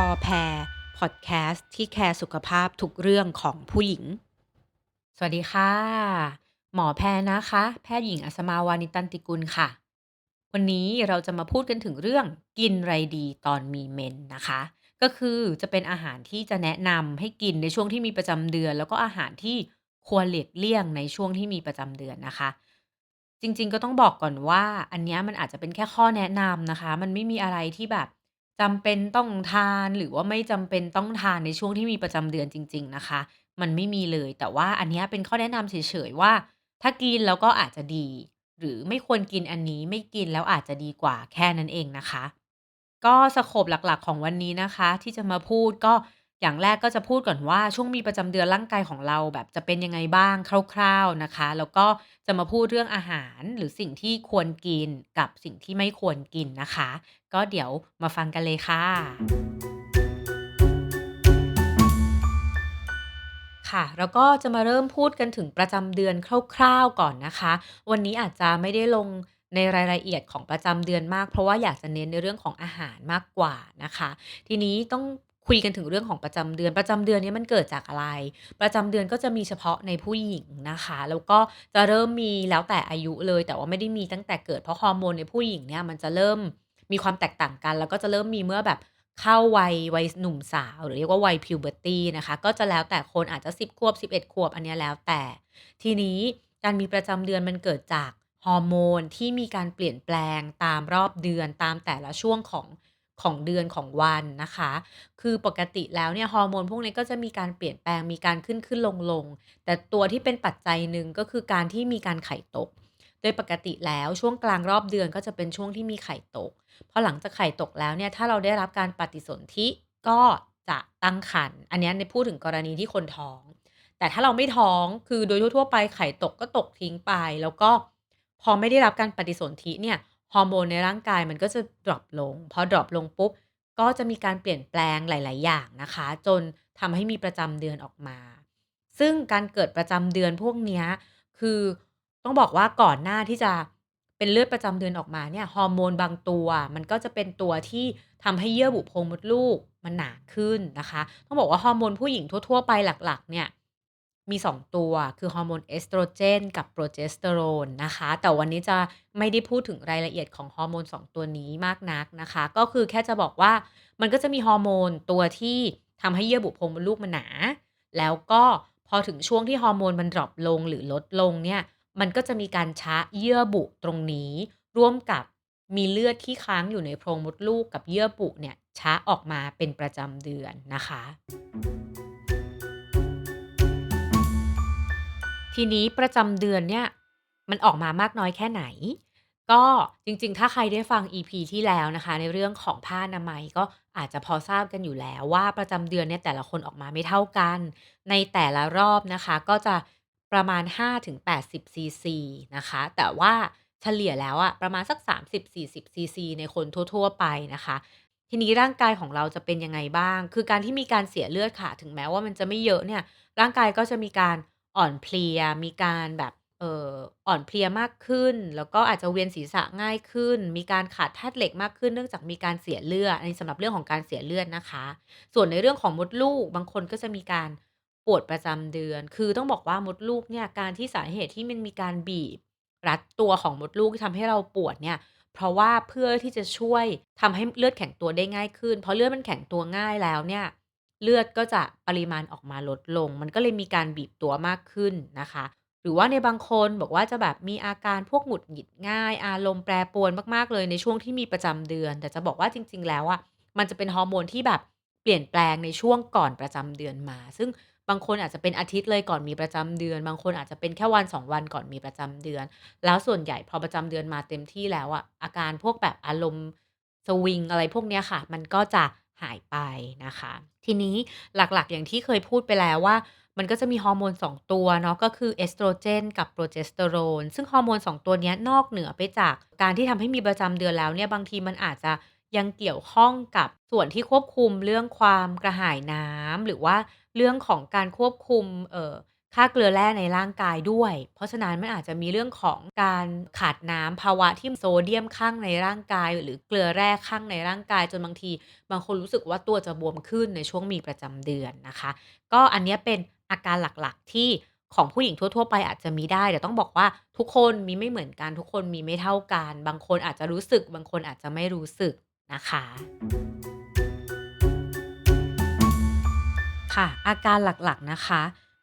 พอแพรพอดแคสต์ที่แคร์สุขภาพทุกเรื่องของผู้หญิง สวัสดีค่ะ หมอแพรนะคะ แพทย์หญิงอัศมาวานิตันติกุลค่ะ วันนี้เราจะมาพูดกันถึงเรื่องกินไรดีตอนมีเมนนะคะ ก็คือจะเป็นอาหารที่จะแนะนำให้กินในช่วงที่มีประจำเดือน แล้วก็อาหารที่ควรหลีกเลี่ยงในช่วงที่มีประจำเดือนนะคะจริงๆก็ต้องบอกก่อนว่า อันนี้มันอาจจะเป็นแค่ข้อแนะนำนะคะ มันไม่มีอะไรที่แบบ จำเป็นต้องทาน หรือว่าไม่จำเป็นต้องทานในช่วงที่มีประจำเดือนจริง ๆ นะคะ มันไม่มีเลย แต่ว่าอันเนี้ยเป็นข้อแนะนำเฉย ๆ ว่า ถ้ากินแล้วก็อาจจะดี หรือไม่ควรกินอันนี้ ไม่กินแล้วอาจจะดีกว่า แค่นั้นเองนะคะ ก็สโคปหลัก ๆ ของวันนี้นะคะ ที่จะมาพูดก็ อย่างแรกก็จะพูดก่อนว่า ช่วงมีประจำเดือนร่างกายของเราแบบจะเป็นยังไงบ้างคร่าวๆนะคะ แล้วก็จะมาพูดเรื่องอาหารหรือสิ่งที่ควรกินกับสิ่งที่ไม่ควรกินนะคะ ก็เดี๋ยวมาฟังกันเลยค่ะ ค่ะแล้วก็จะมาเริ่มพูดกันถึงประจำเดือนคร่าวๆก่อนนะคะ วันนี้อาจจะไม่ได้ลงในรายละเอียดของประจำเดือนมาก เพราะว่าอยากจะเน้นในเรื่องของอาหารมากกว่านะคะ ทีนี้ต้อง คุยกันถึงเรื่องของประจำเดือน ประจำเดือนนี้มันเกิดจากอะไร ประจำเดือนก็จะมีเฉพาะในผู้หญิงนะคะ แล้วก็จะเริ่มมีแล้วแต่อายุเลย แต่ว่าไม่ได้มีตั้งแต่เกิดเพราะฮอร์โมนในผู้หญิงเนี่ยมันจะเริ่มมีความแตกต่างกัน แล้วก็จะเริ่มมีเมื่อแบบเข้าวัยวัยหนุ่มสาว หรือเรียกว่าวัย puberty นะคะ ก็จะแล้วแต่คนอาจจะ 10 ขวบ 11 ขวบอันนี้แล้วแต่ ทีนี้การมีประจำเดือนมันเกิดจากฮอร์โมนที่มีการเปลี่ยนแปลงตามรอบเดือนตามแต่ละช่วงของ ของเดือนของวันนะคะ คือปกติแล้วเนี่ยฮอร์โมนพวกนี้ก็จะมีการเปลี่ยนแปลงมีการขึ้นขึ้นลงลงแต่ตัวที่เป็นปัจจัยหนึ่งก็คือการที่มีการไข่ตก โดยปกติแล้วช่วงกลางรอบเดือนก็จะเป็นช่วงที่มีไข่ตกพอหลังจากไข่ตกแล้วเนี่ยถ้าเราได้รับการปฏิสนธิก็จะตั้งครรภ์อันนี้ในพูดถึงกรณีที่คนท้อง แต่ถ้าเราไม่ท้องคือโดยทั่วๆไปไข่ตกก็ตกทิ้งไป แล้วก็พอไม่ได้รับการปฏิสนธิเนี่ย ฮอร์โมนในร่างกายมันก็จะดรอปลง พอดรอปลงปุ๊บ ก็จะมีการเปลี่ยนแปลงหลาย ๆ อย่างนะคะ จนทำให้มีประจำเดือนออกมา ซึ่งการเกิดประจำเดือนพวกนี้คือต้องบอกว่าก่อนหน้าที่จะเป็นเลือดประจำเดือนออกมาเนี่ยฮอร์โมนบางตัว มันก็จะเป็นตัวที่ทำให้เยื่อบุโพรงมดลูกมันหนาขึ้นนะคะ ต้องบอกว่าฮอร์โมนผู้หญิงทั่ว ๆ ไปหลัก ๆ เนี่ย มี 2 ตัว คือฮอร์โมนเอสโตรเจนกับโปรเจสเตอโรนนะคะ แต่วันนี้จะไม่ได้พูดถึงรายละเอียดของฮอร์โมน 2 ตัวนี้มากนักนะคะ ก็คือแค่จะบอกว่ามันก็จะมีฮอร์โมนตัวที่ทำให้เยื่อบุโพรงมดลูกมันหนา แล้วก็พอถึงช่วงที่ฮอร์โมนมันดรอปลงหรือลดลงเนี่ย มันก็จะมีการช้าเยื่อบุตรงนี้ ร่วมกับมีเลือดที่ค้างอยู่ในโพรงมดลูกกับเยื่อบุเนี่ยช้าออกมาเป็นประจำเดือนนะคะ ทีนี้ประจำเดือนเนี่ย มันออกมามากน้อยแค่ไหน ก็จริง ๆ ถ้าใครได้ฟัง EP ที่แล้วนะคะ ในเรื่องของผ้าอนามัยก็อาจจะพอทราบกันอยู่แล้วว่าประจำเดือนเนี่ยแต่ละคนออกมาไม่เท่ากัน ในแต่ละรอบนะคะ ก็จะประมาณ 5-80 ซีซีนะคะ แต่ว่าเฉลี่ยแล้วอะประมาณสัก 30-40 ซีซีในคนทั่ว ๆ ไปนะคะ ทีนี้ร่างกายของเราจะเป็นยังไงบ้าง คือการที่มีการเสียเลือดค่ะ ถึงแม้ว่ามันจะไม่เยอะเนี่ย ร่างกายก็จะมีการ อ่อนเพลีย มีการแบบ เอ่อ อ่อนเพลียมากขึ้น แล้วก็อาจจะเวียนศีรษะง่ายขึ้น มีการขาดธาตุเหล็กมากขึ้น เนื่องจากมีการเสียเลือด อันนี้สำหรับเรื่องของการเสียเลือดนะคะ ส่วนในเรื่องของมดลูก บางคนก็จะมีการปวดประจำเดือน คือต้องบอกว่ามดลูกเนี่ย การที่สาเหตุที่มันมีการบีบรัดตัวของมดลูกที่ทำให้เราปวดเนี่ย เพราะว่าเพื่อที่จะช่วยทำให้เลือดแข็งตัวได้ง่ายขึ้น เพราะเลือดมันแข็งตัวง่ายแล้วเนี่ย เลือดก็จะปริมาณออกมาลดลง มันก็เลยมีการบีบตัวมากขึ้นนะคะ หรือว่าในบางคนบอกว่าจะแบบมีอาการพวกหงุดหงิดง่าย อารมณ์แปรปรวนมากๆเลยในช่วงที่มีประจำเดือน แต่จะบอกว่าจริง ๆ แล้วอะมันจะเป็นฮอร์โมนที่แบบเปลี่ยนแปลงในช่วงก่อนประจำเดือนมา ซึ่งบางคนอาจจะเป็นอาทิตย์เลยก่อนมีประจำเดือน บางคนอาจจะเป็นแค่วัน2วันก่อนมีประจำเดือน แล้วส่วนใหญ่พอประจำเดือนมาเต็มที่แล้วอะอาการพวกแบบอารมณ์สวิงอะไรพวกเนี้ยค่ะ มันก็จะ หายไปนะคะ ทีนี้หลักๆ อย่างที่เคยพูดไปแล้วว่า มันก็จะมีฮอร์โมน 2 ตัวเนาะก็คือเอสโตรเจนกับโปรเจสเตอโรนซึ่งฮอร์โมน 2 ตัวเนี้ยนอกเหนือไปจากการที่ทำให้มีประจำเดือนแล้วเนี่ยบางทีมันอาจจะยังเกี่ยวข้องกับส่วนที่ควบคุมเรื่องความกระหายน้ำหรือว่าเรื่องของการควบคุมเอ่อ ค่าเกลือแร่ในร่างกายด้วย เพราะฉะนั้นมันอาจจะมีเรื่องของการขาดน้ำภาวะที่โซเดียมคั่งในร่างกาย หรือเกลือแร่คั่งในร่างกายจนบางที บางคนรู้สึกว่าตัวจะบวมขึ้นในช่วงมีประจำเดือนนะคะ ก็อันเนี้ยเป็นอาการหลักๆที่ของผู้หญิงทั่ว ๆ ไปอาจจะมีได้แต่ต้องบอกว่าทุกคนมีไม่เหมือนกัน ทุกคนมีไม่เท่ากัน บางคนอาจจะรู้สึก บางคนอาจจะไม่รู้สึกนะคะ ค่ะ อาการหลักๆนะคะ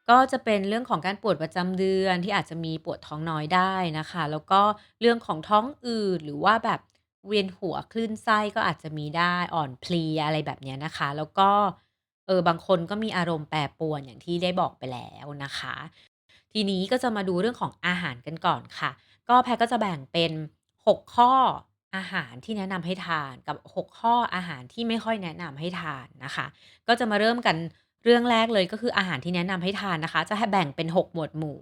ก็จะเป็นเรื่องของการปวดประจำเดือนที่อาจจะมีปวดท้องน้อยได้นะคะ แล้วก็เรื่องของท้องอืดหรือว่าแบบเวียนหัวคลื่นไส้ก็อาจจะมีได้อ่อนเพลียอะไรแบบเนี้ยนะคะ แล้วก็ เออ บางคนก็มีอารมณ์แปรปรวนอย่างที่ได้บอกไปแล้วนะคะ ทีนี้ก็จะมาดูเรื่องของอาหารกันก่อนค่ะ ก็แพทก็จะแบ่งเป็น 6 ข้ออาหารที่แนะนำให้ทานกับ 6 ข้ออาหารที่ไม่ค่อยแนะนำให้ทานนะคะ ก็จะมาเริ่มกัน เรื่องแรกเลยก็คืออาหารที่แนะนำให้ทานนะคะ จะให้แบ่งเป็น 6 หมวดหมู่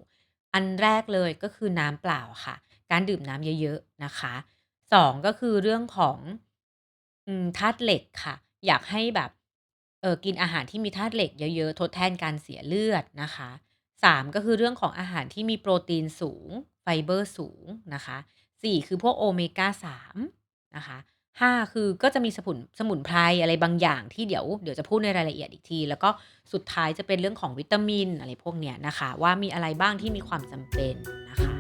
อันแรกเลยก็คือน้ำเปล่าค่ะ การดื่มน้ำเยอะๆนะคะ2ก็คือเรื่องของอืมธาตุเหล็กค่ะ อยากให้แบบเออกินอาหารที่มีธาตุเหล็กเยอะๆ ทดแทนการเสียเลือดนะคะ3ก็คือเรื่องของอาหารที่มีโปรตีนสูง ไฟเบอร์สูงนะคะ4คือพวกโอเมก้า3นะคะ 5 คือก็จะมีสมุนสมุนไพรอะไรบางอย่างที่เดี๋ยวเดี๋ยวจะพูดในรายละเอียดอีกที แล้วก็สุดท้ายจะเป็นเรื่องของวิตามินอะไรพวกเนี้ยนะคะ ว่ามีอะไรบ้างที่มีความจำเป็นนะคะ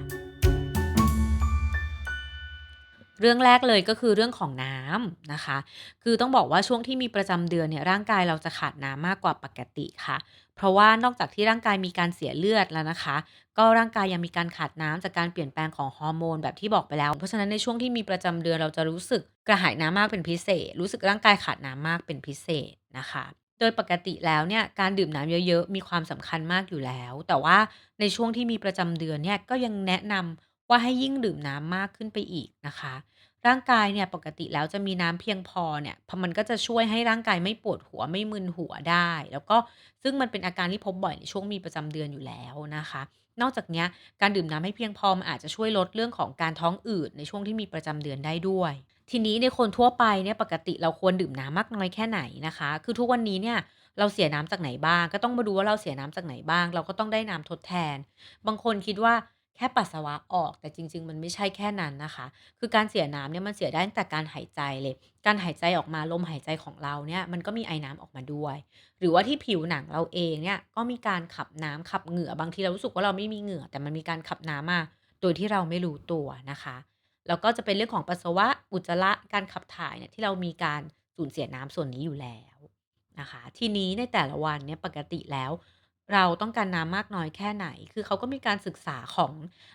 เรื่องแรกเลยก็คือเรื่องของน้ำนะคะ คือต้องบอกว่าช่วงที่มีประจำเดือนเนี่ยร่างกายเราจะขาดน้ำมากกว่าปกติค่ะ เพราะว่านอกจากที่ร่างกายมีการเสียเลือดแล้วนะคะ ก็ร่างกายยังมีการขาดน้ำจากการเปลี่ยนแปลงของฮอร์โมนแบบที่บอกไปแล้ว เพราะฉะนั้นในช่วงที่มีประจำเดือนเราจะรู้สึกกระหายน้ำมากเป็นพิเศษ รู้สึกร่างกายขาดน้ำมากเป็นพิเศษนะคะ โดยปกติแล้วเนี่ยการดื่มน้ำเยอะๆ มีความสำคัญมากอยู่แล้ว แต่ว่าในช่วงที่มีประจำเดือนเนี่ยก็ยังแนะนำว่าให้ยิ่งดื่มน้ำมากขึ้นไปอีกนะคะ ร่างกายเนี่ยปกติแล้วจะมีน้ำเพียงพอเนี่ยพอมันก็จะช่วยให้ร่างกายไม่ปวดหัวไม่มึนหัวได้ แล้วก็ซึ่งมันเป็นอาการที่พบบ่อยในช่วงมีประจำเดือนอยู่แล้วนะคะ นอกจากเนี้ยการดื่มน้ำให้เพียงพอมันอาจจะช่วยลดเรื่องของการท้องอืดในช่วงที่มีประจำเดือนได้ด้วย ทีนี้ในคนทั่วไปเนี่ยปกติเราควรดื่มน้ำมากน้อยแค่ไหนนะคะ คือทุกวันนี้เนี่ยเราเสียน้ำจากไหนบ้าง ก็ต้องมาดูว่าเราเสียน้ำจากไหนบ้าง เราก็ต้องได้น้ำทดแทน บางคนคิดว่า แค่ปัสสาวะออกแต่จริง ๆ มันไม่ใช่แค่นั้นนะคะ คือการเสียน้ำเนี่ยมันเสียได้ตั้งแต่การหายใจเลย การหายใจออกมาลมหายใจของเราเนี่ยมันก็มีไอ้น้ำออกมาด้วย หรือว่าที่ผิวหนังเราเองเนี่ยก็มีการขับน้ำขับเหงื่อบางทีเรารู้สึกว่าเราไม่มีเหงื่อ แต่มันมีการขับน้ำมาโดยที่เราไม่รู้ตัวนะคะ แล้วก็จะเป็นเรื่องของปัสสาวะอุจจาระการขับถ่ายเนี่ยที่เรามีการสูญเสียน้ำส่วนนี้อยู่แล้วนะคะ ทีนี้ในแต่ละวันเนี่ยปกติแล้ว เราต้องการน้ำมากน้อยแค่ไหน คือเขาก็มีการศึกษาของ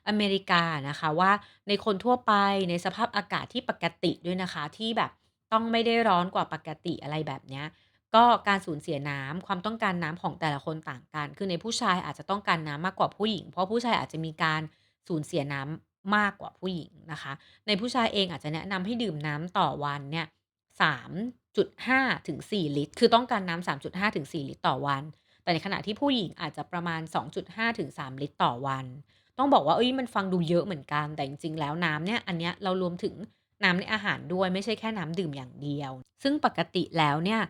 อเมริกานะคะว่า ในคนทั่วไปในสภาพอากาศที่ปกติด้วยนะคะ ที่แบบต้องไม่ได้ร้อนกว่าปกติอะไรแบบเนี้ย ก็การสูญเสียน้ำ ความต้องการน้ำของแต่ละคนต่างกัน คือในผู้ชายอาจจะต้องการน้ำมากกว่าผู้หญิง เพราะผู้ชายอาจจะมีการสูญเสียน้ำมากกว่าผู้หญิงนะคะ ในผู้ชายเองอาจจะแนะนำให้ดื่มน้ำต่อวันเนี่ย3.5ถึง4ลิตร คือต้องการน้ำ3.5ถึง4ลิตรต่อวัน แต่ในขณะที่ผู้หญิงอาจจะประมาณ 2.5 ถึง 3 ลิตรต่อวัน ต้องบอกว่าเอ้ยมันฟังดูเยอะเหมือนกัน แต่จริงๆ แล้วน้ำเนี่ยอันเนี้ยเรารวมถึงน้ำในอาหารด้วยไม่ใช่แค่น้ำดื่มอย่างเดียว ซึ่งปกติแล้วเนี่ย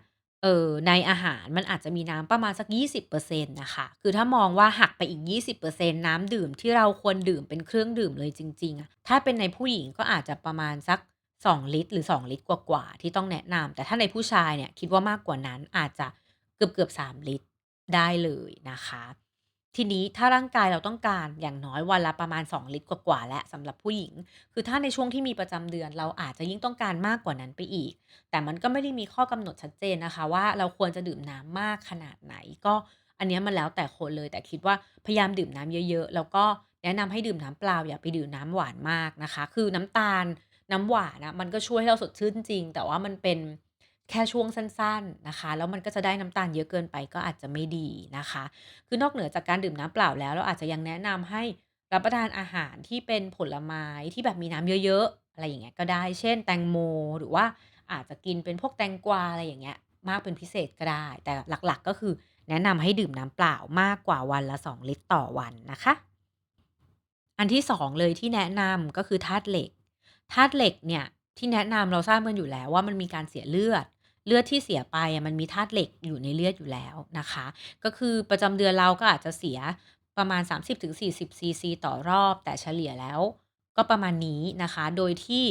เอ่อในอาหารมันอาจจะมีน้ำประมาณสัก 20%นต์นะคะ คือถ้ามองว่าหักไปอีก 20%นต์น้ำดื่มที่เราควรดื่มเป็นเครื่องดื่มเลยจริง ๆ ถ้าเป็นในผู้หญิงก็อาจจะประมาณสัก 2 ลิตร หรือ 2 ลิตรกว่าๆที่ต้องแนะนำแต่ถ้าในผู้ชายเนี่ยคิดว่ามากกว่านั้นอาจจะเกือบๆ3ลิตร ได้เลยนะคะ ทีนี้ถ้าร่างกายเราต้องการอย่างน้อยวันละประมาณ 2 ลิตรกว่าๆแล้วสำหรับผู้หญิง คือถ้าในช่วงที่มีประจำเดือนเราอาจจะยิ่งต้องการมากกว่านั้นไปอีก แต่มันก็ไม่ได้มีข้อกำหนดชัดเจนนะคะ ว่าเราควรจะดื่มน้ำมากขนาดไหนก็อันนี้มันแล้วแต่คนเลย แต่คิดว่าพยายามดื่มน้ำเยอะๆ แล้วก็แนะนำให้ดื่มน้ำเปล่าอย่าไปดื่มน้ำหวานมากนะคะ คือน้ำตาลน้ำหวานนะมันก็ช่วยให้เราสดชื่นจริง แต่ว่ามันเป็น แค่ช่วงสั้น ๆนะคะ แล้วมันก็จะได้น้ำตาลเยอะเกินไปก็อาจจะไม่ดีนะคะ คือนอกเหนือจากการดื่มน้ำเปล่าแล้ว เราอาจจะยังแนะนำให้รับประทานอาหารที่เป็นผลไม้ที่แบบมีน้ำเยอะ ๆ อะไรอย่างเงี้ยก็ได้ เช่น แตงโม หรือว่าอาจจะกินเป็นพวกแตงกวาอะไรอย่างเงี้ย มากเป็นพิเศษก็ได้ แต่หลักๆ ก็คือแนะนำให้ดื่มน้ำเปล่ามากกว่าวันละ 2 ลิตรต่อวันนะคะ อันที่2เลยที่แนะนำก็คือธาตุเหล็กธาตุเหล็กเนี่ยที่แนะนำเราทราบกันอยู่แล้วว่ามันมีการเสียเลือด เลือดที่เสียไปมันมีธาตุเหล็กอยู่ในเลือดอยู่แล้วนะคะ ก็คือประจำเดือนเราก็อาจจะเสียประมาณ 30-40ซีซีต่อรอบ แต่เฉลี่ยแล้วก็ประมาณนี้นะคะ โดยที่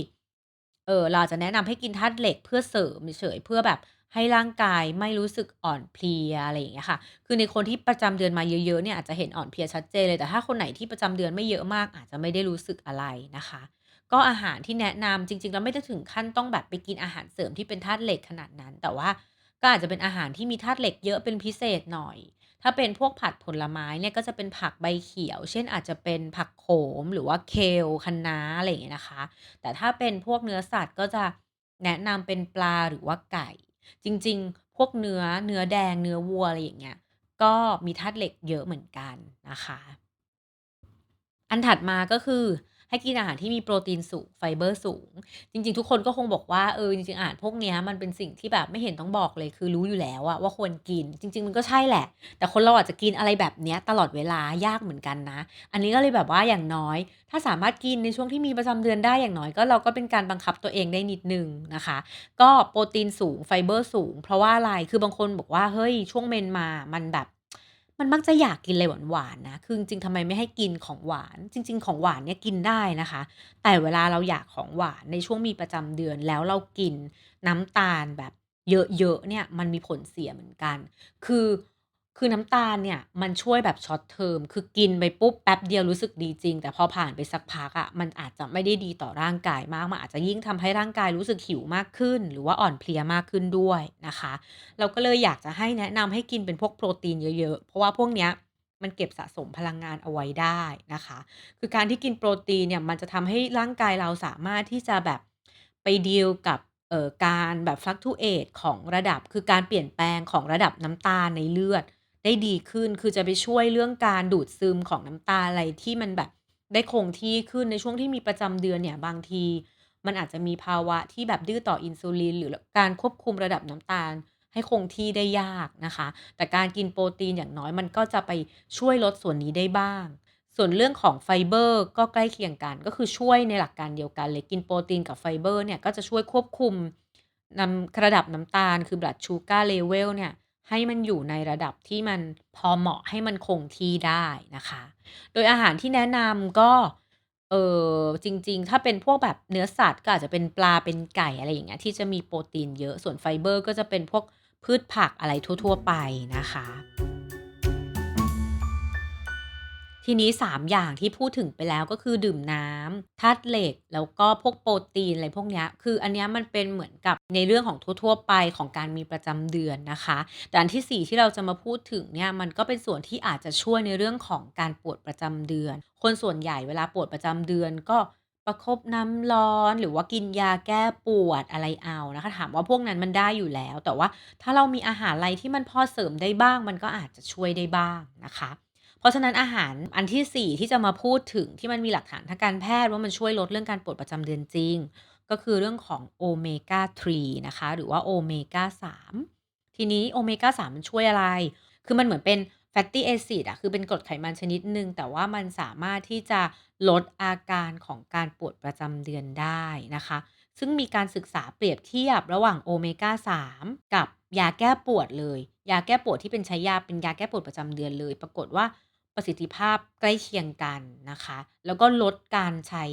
เออเราจะแนะนำให้กินธาตุเหล็กเพื่อเสริมเฉยเพื่อแบบให้ร่างกายไม่รู้สึกอ่อนเพลียอะไรอย่างเงี้ยค่ะ คือในคนที่ประจำเดือนมาเยอะๆเนี่ยอาจจะเห็นอ่อนเพลียชัดเจนเลย แต่ถ้าคนไหนที่ประจำเดือนไม่เยอะมากอาจจะไม่ได้รู้สึกอะไรนะคะ ก็อาหารที่แนะนำจริงๆแล้วไม่ได้ถึงขั้นต้องแบบไปกินอาหารเสริมที่เป็นธาตุเหล็กขนาดนั้น แต่ว่าก็อาจจะเป็นอาหารที่มีธาตุเหล็กเยอะเป็นพิเศษหน่อย ถ้าเป็นพวกผัดผลไม้เนี่ยก็จะเป็นผักใบเขียว เช่นอาจจะเป็นผักโขมหรือว่า Kale คะน้าอะไรอย่างเงี้ยนะคะ แต่ถ้าเป็นพวกเนื้อสัตว์ก็จะแนะนำเป็นปลาหรือว่าไก่ จริงๆ พวกเนื้อเนื้อแดงเนื้อวัวอะไรอย่างเงี้ยก็มีธาตุเหล็กเยอะเหมือนกันนะคะ อันถัดมาก็คือ ให้กินอาหารที่มีโปรตีนสูงไฟเบอร์สูง จริง ๆ ทุกคนก็คงบอกว่าเออจริงๆอาหารพวกเนี้ยมันเป็นสิ่งที่แบบไม่เห็นต้องบอกเลย คือรู้อยู่แล้วอะว่าควรกิน จริง ๆ มันก็ใช่แหละ แต่คนเราอาจจะกินอะไรแบบเนี้ยตลอดเวลายากเหมือนกันนะ อันนี้ก็เลยแบบว่าอย่างน้อย ถ้าสามารถกินในช่วงที่มีประจำเดือนได้อย่างน้อยก็เราก็เป็นการบังคับตัวเองได้นิดนึงนะคะ ก็โปรตีนสูงไฟเบอร์สูง เพราะว่าอะไรคือบางคนบอกว่าเฮ้ยช่วงเมนมามันแบบ มันมักจะอยากกินอะไรหวานๆนะ คือจริงๆทำไมไม่ให้กินของหวาน จริง ๆ ของหวานเนี่ยกินได้นะคะ แต่เวลาเราอยากของหวานในช่วงมีประจำเดือนแล้วเรากินน้ำตาลแบบเยอะๆเนี่ยมันมีผลเสียเหมือนกัน คือ คือน้ำตาลเนี่ยมันช่วยแบบ Short term คือกินไปปุ๊บแป๊บเดียวรู้สึกดีจริง แต่พอผ่านไปสักพักอะมันอาจจะไม่ได้ดีต่อร่างกายมาก มันอาจจะยิ่งทำให้ร่างกายรู้สึกหิวมากขึ้น หรือว่าอ่อนเพลียมากขึ้นด้วยนะคะ เราก็เลยอยากจะให้แนะนำให้กินเป็นพวกโปรตีนเยอะๆ เพราะว่าพวกเนี้ยมันเก็บสะสมพลังงานเอาไว้ได้นะคะ คือการที่กินโปรตีนเนี่ยมันจะทำให้ร่างกายเราสามารถที่จะแบบไปดีลกับเอ่อการแบบ fluctuate ของระดับ คือการเปลี่ยนแปลงของระดับน้ำตาลในเลือด ได้ดีขึ้น คือจะไปช่วยเรื่องการดูดซึมของน้ำตาอะไรที่มันแบบได้คงที่ขึ้นในช่วงที่มีประจำเดือนเนี่ยบางที มันอาจจะมีภาวะที่แบบดื้อต่ออินซูลิน หรือการควบคุมระดับน้ำตาล ให้คงที่ได้ยากนะคะ แต่การกินโปรตีนอย่างน้อยมันก็จะไปช่วยลดส่วนนี้ได้บ้าง ส่วนเรื่องของไฟเบอร์ก็ใกล้เคียงกัน ก็คือช่วยในหลักการเดียวกันเลยกินโปรตีนกับไฟเบอร์เนี่ยก็จะช่วยควบคุมนำระดับน้ำตาลคือ Blood Sugar Level เนี่ย ให้มันอยู่ในระดับที่มันพอเหมาะให้มันคงที่ได้นะคะ โดยอาหารที่แนะนำก็เออจริง ๆ ถ้าเป็นพวกแบบเนื้อสัตว์ก็อาจจะเป็นปลาเป็นไก่อะไรอย่างเงี้ยที่จะมีโปรตีนเยอะส่วนไฟเบอร์ ก็จะเป็นพวกพืชผักอะไรทั่ว ๆ ไปนะคะ ทีนี้ 3 อย่างที่พูดถึงไปแล้วก็คือดื่มน้ำธาตุเหล็ก แล้วก็พวกโปรตีนอะไรพวกนี้คืออันนี้มันเป็นเหมือนกับในเรื่องของทั่วๆไปของการมีประจำเดือนนะคะ แต่อันที่ 4 ที่เราจะมาพูดถึงเนี่ยมันก็เป็นส่วนที่อาจจะช่วยในเรื่องของการปวดประจำเดือน คนส่วนใหญ่เวลาปวดประจำเดือนก็ประคบน้ำร้อนหรือว่ากินยาแก้ปวดอะไรเอานะคะ ถามว่าพวกนั้นมันได้อยู่แล้ว แต่ว่าถ้าเรามีอาหารอะไรที่มันพอเสริมได้บ้าง มันก็อาจจะช่วยได้บ้างนะคะ เพราะฉะนั้นอาหารอันที่ 4 ที่จะมาพูดถึงที่มันมีหลักฐานทางการแพทย์ว่ามันช่วยลดเรื่องการปวดประจำเดือนจริง ก็คือเรื่องของ Omega 3นะคะ หรือว่า Omega 3ทีนี้ Omega 3มันช่วยอะไร คือมันเหมือนเป็น fatty acid อะคือเป็นกรดไขมันชนิดหนึ่งแต่ว่ามันสามารถที่จะลดอาการของการปวดประจำเดือนได้นะคะ ซึ่งมีการศึกษาเปรียบเทียบระหว่าง Omega 3กับยาแก้ปวดเลย ยาแก้ปวดที่เป็นใช้ยาเป็นยาแก้ปวดประจำเดือนเลย ปรากฏว่า ประสิทธิภาพใกล้เคียงกันนะคะ แล้วก็ลดการใช้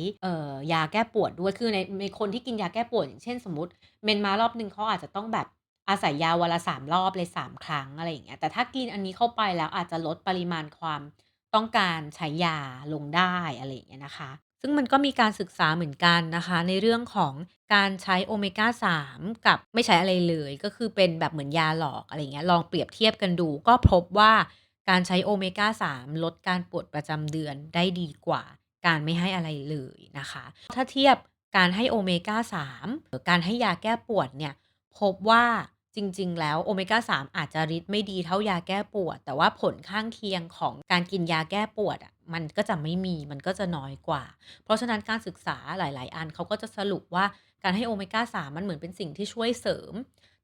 ยาแก้ปวดด้วย คือในในคนที่กินยาแก้ปวดอย่างเช่นสมมติเมนมารอบหนึ่งเขาอาจจะต้องแบบอาศัยยาวันละ3รอบเลย3ครั้งอะไรอย่างเงี้ย แต่ถ้ากินอันนี้เข้าไปแล้วอาจจะลดปริมาณความต้องการใช้ยาลงได้อะไรอย่างเงี้ยนะคะ ซึ่งมันก็มีการศึกษาเหมือนกันนะคะ ในเรื่องของการใช้ Omega 3กับไม่ใช้อะไรเลย ก็คือเป็นแบบเหมือนยาหลอกอะไรเงี้ย ลองเปรียบเทียบกันดู ก็พบว่า การใช้ Omega 3ลดการปวดประจำเดือนได้ดีกว่า การไม่ให้อะไรเลยนะคะ ถ้าเทียบการให้ Omega 3หรือการให้ยาแก้ปวดเนี่ยพบว่าจริง ๆ แล้ว Omega 3อาจจะฤทธิ์ไม่ดีเท่ายาแก้ปวด แต่ว่าผลข้างเคียงของการกินยาแก้ปวดอะมันก็จะไม่มีมันก็จะน้อยกว่า เพราะฉะนั้นการศึกษาหลาย ๆ อันเขาก็จะสรุปว่าการให้ Omega 3มันเหมือนเป็นสิ่งที่ช่วยเสริม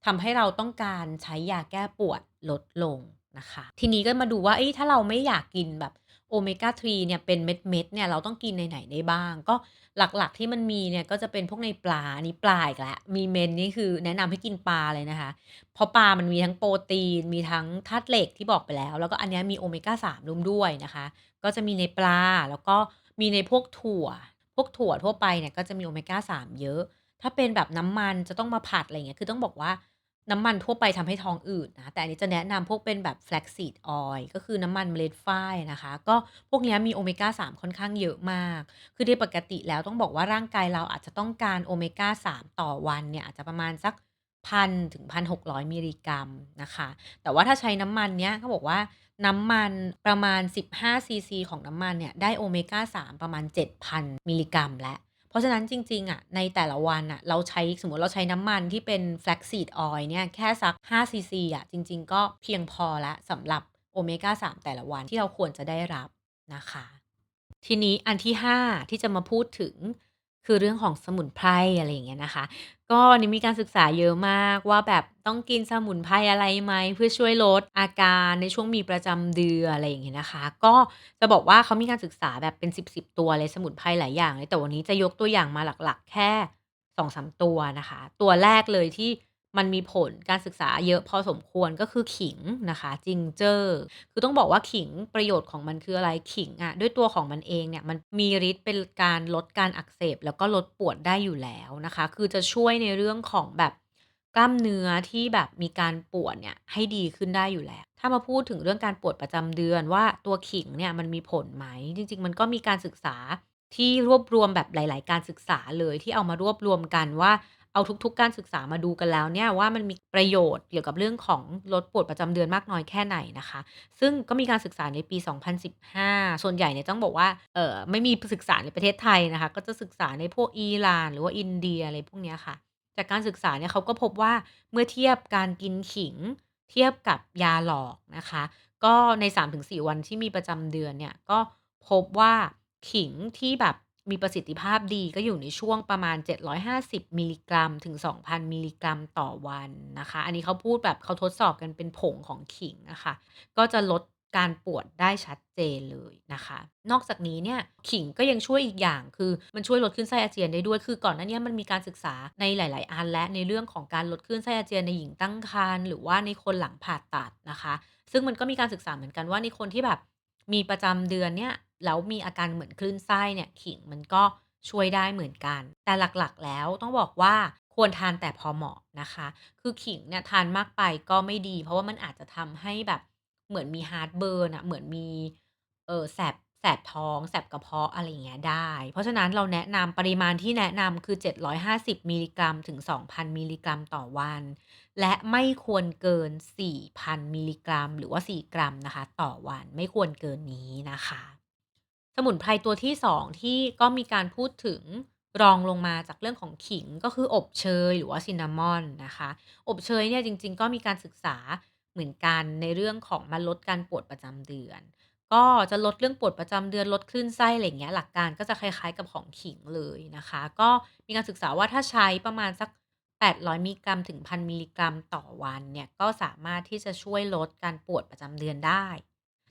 ทำให้เราต้องการใช้ยาแก้ปวดลดลง นะคะ ทีนี้ก็มาดูว่าเอ๊ะถ้าเราไม่อยากกินแบบโอเมก้า3เนี่ยเป็นเม็ดๆเนี่ยเราต้องกินในไหนได้บ้าง ก็หลักๆที่มันมีเนี่ยก็จะเป็นพวกในปลาอันนี้ปลาอีกแล้วมีเมนนี่คือแนะนำให้กินปลาเลยนะคะ เพราะปลามันมีทั้งโปรตีน มีทั้งธาตุเหล็กที่บอกไปแล้ว แล้วก็อันเนี้ยมีโอเมก้า3รวมด้วยนะคะ ก็จะมีในปลาแล้วก็มีในพวกถั่ว พวกถั่วทั่วไปเนี่ยก็จะมีโอเมก้า3เยอะ ถ้าเป็นแบบน้ำมันจะต้องมาผัดอะไรเงี้ยคือต้องบอกว่า น้ำมันทั่วไปทำให้ท้องอืดนะ แต่อันนี้จะแนะนำพวกเป็นแบบ Flaxseed Oil ก็คือน้ำมันเมล็ดฝ้ายนะคะ ก็พวกเนี้ยมีโอเมก้า 3 ค่อนข้างเยอะมาก คือโดยปกติแล้วต้องบอกว่าร่างกายเราอาจจะต้องการโอเมก้า 3 ต่อวันเนี่ย อาจจะประมาณสัก1,000ถึง1,600มิลลิกรัมนะคะ แต่ว่าถ้าใช้น้ำมันเนี้ยเขาบอกว่าน้ำมันประมาณ 15ซีซีของน้ำมันเนี่ยได้โอเมก้า 3 ประมาณ 7,000 มิลลิกรัมแล้ว เพราะฉะนั้นจริงๆอะในแต่ละวันอะเราใช้สมมติเราใช้น้ำมันที่เป็น Flaxseed Oil เนี่ยแค่สัก5ซีซีอะจริง ๆ ก็เพียงพอแล้วสำหรับโอเมก้า3แต่ละวันที่เราควรจะได้รับนะคะ ทีนี้อันที่ 5 ที่จะมาพูดถึง คือเรื่องของสมุนไพร อะไรอย่างเงี้ยนะคะ ก็อันนี้มีการศึกษาเยอะมากว่าแบบต้องกินสมุนไพรอะไรไหม เพื่อช่วยลดอาการในช่วงมีประจำเดือนอะไรอย่างเงี้ยนะคะ ก็จะบอกว่าเขามีการศึกษาแบบเป็น 10ๆตัวเลยสมุนไพรหลายอย่างเลยแต่วันนี้จะยกตัวอย่างมาหลักๆ แค่2-3ตัวนะคะ ตัวแรกเลยที่ มันมีผลการศึกษาเยอะพอสมควรก็คือขิงนะคะ Ginger คือต้องบอกว่าขิงประโยชน์ของมันคืออะไรขิงอะด้วยตัวของมันเองเนี่ยมันมีฤทธิ์เป็นการลดการอักเสบ แล้วก็ลดปวดได้อยู่แล้วนะคะ คือจะช่วยในเรื่องของแบบกล้ามเนื้อที่แบบมีการปวดเนี่ยให้ดีขึ้นได้อยู่แล้ว ถ้ามาพูดถึงเรื่องการปวดประจำเดือนว่าตัวขิงเนี่ยมันมีผลไหม จริง ๆ มันก็มีการศึกษาที่รวบรวมแบบหลาย ๆ การศึกษาเลยที่เอามารวบรวมกันว่า เอาทุก ๆ การศึกษามาดูกันแล้วเนี่ยว่ามันมีประโยชน์เกี่ยวกับเรื่องของลดปวดประจำเดือนมากน้อยแค่ไหนนะคะ ซึ่งก็มีการศึกษาในปี 2015 ส่วนใหญ่เนี่ยต้องบอกว่าเออไม่มีศึกษาในประเทศไทยนะคะ ก็จะศึกษาในพวกอิหร่าน หรือว่าอินเดียอะไรพวกนี้ค่ะ จากการศึกษาเนี่ยเขาก็พบว่าเมื่อเทียบการกินขิง เทียบกับยาหลอกนะคะ ก็ใน 3-4 วันที่มีประจำเดือนเนี่ยก็พบว่าขิงที่แบบ มีประสิทธิภาพดีก็อยู่ในช่วงประมาณ 750 มิลลิกรัม ถึง 2,000 มิลลิกรัมต่อวันนะคะ อันนี้เขาพูดแบบเขาทดสอบกันเป็นผงของขิงอะคะ ก็จะลดการปวดได้ชัดเจนเลยนะคะ นอกจากนี้เนี่ยขิงก็ยังช่วยอีกอย่างคือมันช่วยลดคลื่นไส้อาเจียนได้ด้วย คือก่อนหน้าเนี้ยมันมีการศึกษาในหลาย ๆ อันแล้วในเรื่องของการลดคลื่นไส้อาเจียนในหญิงตั้งครรภ์หรือว่าในคนหลังผ่าตัดนะคะ ซึ่งมันก็มีการศึกษาเหมือนกันว่าในคนที่แบบมีประจำเดือนเนี่ย แล้วมีอาการเหมือนคลื่นไส้เนี่ยขิงมันก็ช่วยได้เหมือนกัน แต่หลักๆแล้วต้องบอกว่าควรทานแต่พอเหมาะนะคะ คือขิงเนี่ยทานมากไปก็ไม่ดี เพราะว่ามันอาจจะทำให้แบบเหมือนมี heartburn อะเหมือนมีเออแสบแสบท้องแสบกระเพาะอะไรอย่างเงี้ยได้ เพราะฉะนั้นเราแนะนำปริมาณที่แนะนำคือ 750 มิลลิกรัม ถึง 2,000 มิลลิกรัมต่อวัน และไม่ควรเกิน 4,000 มิลลิกรัม หรือว่า 4 กรัมนะคะ ต่อวันไม่ควรเกินนี้นะคะ สมุนไพรตัวที่ 2 ที่ก็มีการพูดถึงรองลงมาจากเรื่องของขิงก็คืออบเชยหรือว่าซินนามอนนะคะ อบเชยเนี่ยจริง ๆ ก็มีการศึกษาเหมือนกันในเรื่องของมันลดการปวดประจำเดือน ก็จะลดเรื่องปวดประจำเดือนลดคลื่นไส้อะไรอย่างเงี้ยหลักการก็จะคล้ายๆกับของขิงเลยนะคะ ก็มีการศึกษาว่าถ้าใช้ประมาณสัก 800 มิลลิกรัมถึง 1,000 มิลลิกรัมต่อวันเนี่ยก็สามารถที่จะช่วยลดการปวดประจำเดือนได้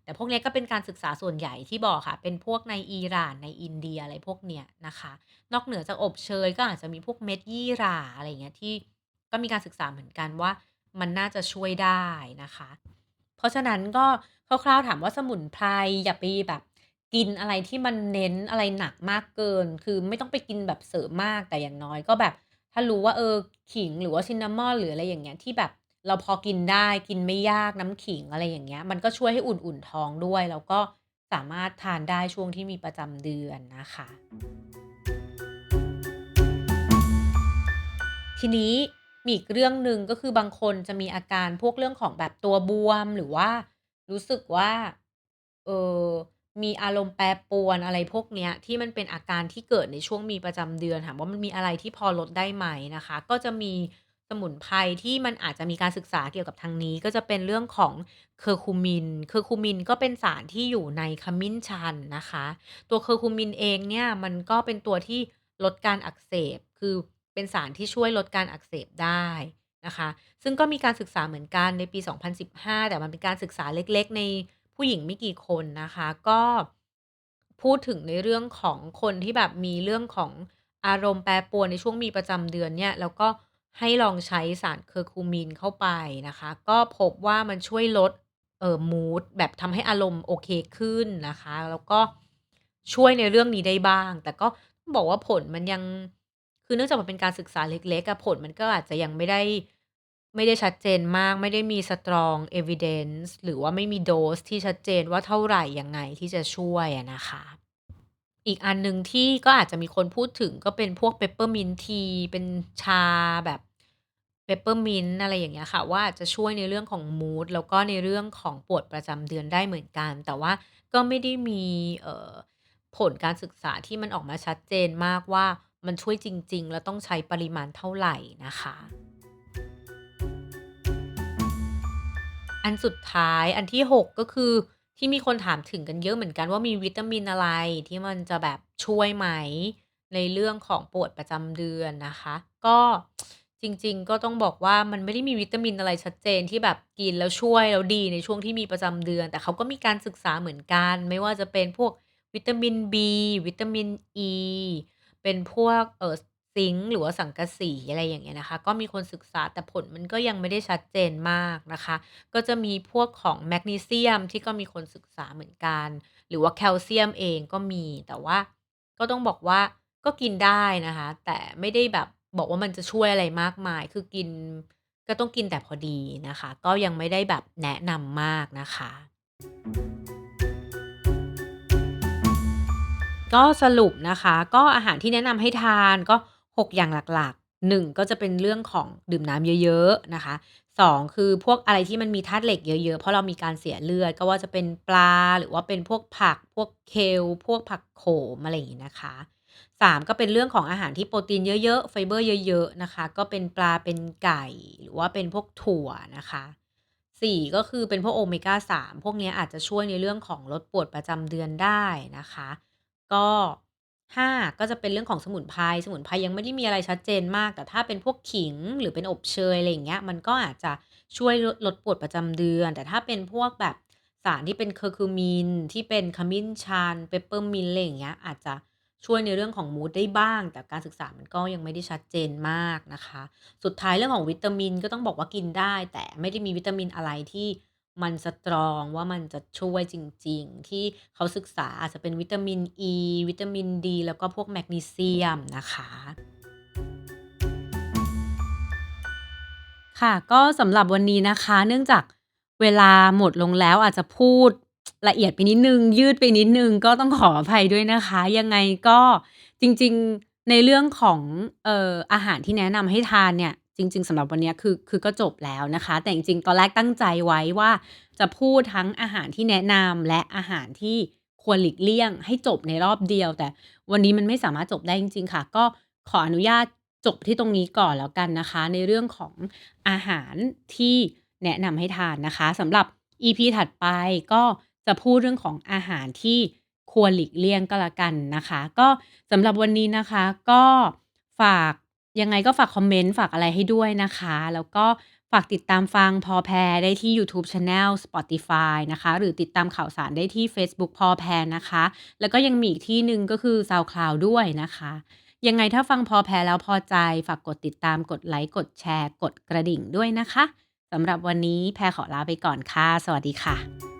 แต่พวกนี้ก็เป็นการศึกษาส่วนใหญ่ที่บอกค่ะ เป็นพวกในอิหร่านในอินเดียอะไรพวกเนี้ยนะคะ นอกเหนือจากอบเชยก็อาจจะมีพวกเม็ดยี่หร่าอะไรเงี้ยที่ก็มีการศึกษาเหมือนกันว่า มันน่าจะช่วยได้นะคะ เพราะฉะนั้นก็คร่าวๆถามว่าสมุนไพรอย่าไปแบบกินอะไรที่มันเน้นอะไรหนักมากเกิน คือไม่ต้องไปกินแบบเสริมมากแต่อย่างน้อยก็แบบ ถ้ารู้ว่าเออขิงหรือว่าซินนามอนหรืออะไรอย่างเงี้ยที่แบบ เราพอกินได้กินไม่ยากน้ำขิง อะไรอย่างเงี้ย มันก็ช่วยให้อุ่น ๆ ท้องด้วย แล้วก็สามารถทานได้ช่วงที่มีประจำเดือนนะคะ ทีนี้มีอีกเรื่องหนึ่งก็คือบางคนจะมีอาการพวกเรื่องของแบบตัวบวม หรือว่ารู้สึกว่า เออมีอารมณ์แปรปรวนอะไรพวกเนี้ย ที่มันเป็นอาการที่เกิดในช่วงมีประจำเดือนถามว่ามันมีอะไรที่พอลดได้ไหมนะคะ ก็จะมี สมุนไพรที่มันอาจจะมีการศึกษาเกี่ยวกับทางนี้ ก็จะเป็นเรื่องของ Curcumin Curcumin ก็เป็นสารที่อยู่ในขมิ้นชันนะคะ ตัว Curcumin เองเนี่ยมันก็เป็นตัวที่ลดการอักเสบ คือเป็นสารที่ช่วยลดการอักเสบได้นะคะ ซึ่งก็มีการศึกษาเหมือนกันในปี 2015 แต่มันเป็นการศึกษาเล็กๆ ในผู้หญิงไม่กี่คนนะคะ ก็พูดถึงในเรื่องของคนที่แบบมีเรื่องของอารมณ์แปรปรวนในช่วงมีประจำเดือนเนี่ย แล้วก็ ให้ลองใช้สาร Curcumin เข้าไปนะคะ ก็พบว่ามันช่วยลด เอ่อ มูดแบบทำให้อารมณ์โอเคขึ้นนะคะ แล้วก็ช่วยในเรื่องนี้ได้บ้าง แต่ก็ต้องบอกว่าผลมันยัง คือเนื่องจากมันเป็นการศึกษาเล็ก ๆอะผลมันก็อาจจะยังไม่ได้ ไม่ได้ชัดเจนมาก ไม่ได้มี strong evidence หรือว่าไม่มีโดสที่ชัดเจนว่าเท่าไหร่ยังไงที่จะช่วยอะนะคะ อีกอันหนึ่งที่ก็อาจจะมีคนพูดถึง ก็เป็นพวก Peppermint Tea เป็นชาแบบ Peppermint อะไรอย่างเงี้ยค่ะ ว่าอาจจะช่วยในเรื่องของมูดแล้วก็ในเรื่องของปวดประจำเดือนได้เหมือนกัน แต่ว่าก็ไม่ได้มี เอ่อ ผลการศึกษาที่มันออกมาชัดเจนมากว่ามันช่วยจริง ๆ แล้วต้องใช้ปริมาณเท่าไหร่นะคะ อันสุดท้ายอันที่ 6 ก็คือ ที่มีคนถามถึงกันเยอะเหมือนกันว่ามีวิตามินอะไรที่มันจะแบบช่วยไหม ในเรื่องของปวดประจำเดือนนะคะ ก็ จริง ๆ ก็ต้องบอกว่ามันไม่ได้มีวิตามินอะไรชัดเจนที่แบบกินแล้วช่วยแล้วดีในช่วงที่มีประจำเดือน แต่เขาก็มีการศึกษาเหมือนกัน ไม่ว่าจะเป็นพวกวิตามินบีวิตามินอีเป็นพวกเอ่อ ซิงก์หรือว่าสังกะสี อะไรอย่างเงี้ยนะคะ ก็มีคนศึกษาแต่ผลมันก็ยังไม่ได้ชัดเจนมากนะคะ ก็จะมีพวกของแมกนีเซียมที่ก็มีคนศึกษาเหมือนกัน หรือว่าแคลเซียมเองก็มี แต่ว่าก็ต้องบอกว่าก็กินได้นะคะ แต่ไม่ได้แบบบอกว่ามันจะช่วยอะไรมากมาย คือกิน ก็ต้องกินแต่พอดีนะคะ ก็ยังไม่ได้แบบแนะนำมากนะคะ ก็สรุปนะคะ ก็อาหารที่แนะนำให้ทานก็ 6 อย่างหลักๆ 1 ก็จะเป็นเรื่องของดื่มน้ำเยอะๆนะคะ 2 คือพวกอะไรที่มันมีธาตุเหล็กเยอะๆ เพราะเรามีการเสียเลือด ก็ว่าจะเป็นปลาหรือว่าเป็นพวกผัก พวก Kale พวกผักโขมอะไรอย่างงี้นะคะ 3 ก็เป็นเรื่องของอาหารที่โปรตีนเยอะๆ ไฟเบอร์เยอะๆนะคะ ก็เป็นปลาเป็นไก่ หรือว่าเป็นพวกถั่วนะคะ4ก็คือเป็นพวกโอเมก้า3พวกนี้อาจจะช่วยในเรื่องของลดปวดประจำเดือนได้นะคะ ก็ 5 ก็จะเป็นเรื่องของสมุนไพร สมุนไพรยังไม่ได้มีอะไรชัดเจนมาก แต่ถ้าเป็นพวกขิงหรือเป็นอบเชยอะไรอย่างเงี้ย มันก็อาจจะช่วยลดลดปวดประจำเดือน แต่ถ้าเป็นพวกแบบสารที่เป็น Curcumin ที่เป็นขมิ้นชัน Peppermint อะไรอย่างเงี้ย อาจจะช่วยในเรื่องของมูดได้บ้าง แต่การศึกษามันก็ยังไม่ได้ชัดเจนมากนะคะ สุดท้ายเรื่องของวิตามินก็ต้องบอกว่ากินได้ แต่ไม่ได้มีวิตามินอะไรที่ มันสตรองว่ามันจะช่วยจริง ๆ ที่เขาศึกษาอาจจะเป็นวิตามินอีวิตามินดี แล้วก็พวกแมกนีเซียมนะคะค่ะก็สำหรับวันนี้นะคะ เนื่องจากเวลาหมดลงแล้วอาจจะพูดละเอียดไปนิดนึง ยืดไปนิดนึง ก็ต้องขออภัยด้วยนะคะ ยังไงก็จริงๆในเรื่องของเอ่ออาหารที่แนะนำให้ทานเนี่ย จริง ๆสำหรับวันนี้คือคือก็จบแล้วนะคะ แต่จริงๆ ตอนแรกตั้งใจไว้ว่า จะพูดทั้งอาหารที่แนะนำและอาหารที่ควรหลีกเลี่ยง ให้จบในรอบเดียว แต่วันนี้มันไม่สามารถจบได้จริง ๆ ค่ะ ก็ขออนุญาตจบที่ตรงนี้ก่อนแล้วกันนะคะ ในเรื่องของอาหารที่แนะนำให้ทานนะคะสำหรับ EP ถัดไปก็จะพูดเรื่องของอาหารที่ควรหลีกเลี่ยงก็แล้วกันนะคะ ก็สำหรับวันนี้นะคะก็ฝาก ยังไงก็ฝากคอมเมนต์ ฝากอะไรให้ด้วยนะคะ แล้วก็ฝากติดตามฟังพอแพรได้ที่ YouTube Channel Spotify นะคะ หรือติดตามข่าวสารได้ที่เฟซบุ๊กพอแพรนะคะ แล้วก็ยังมีอีกที่หนึ่งก็คือ SoundCloud ด้วยนะคะ ยังไงถ้าฟังพอแพ้แล้วพอใจ ฝากกดติดตามกดไลค์กดแชร์ กดกระดิ่งด้วยนะคะสำหรับวันนี้แพรขอลาไปก่อนค่ะ สวัสดีค่ะ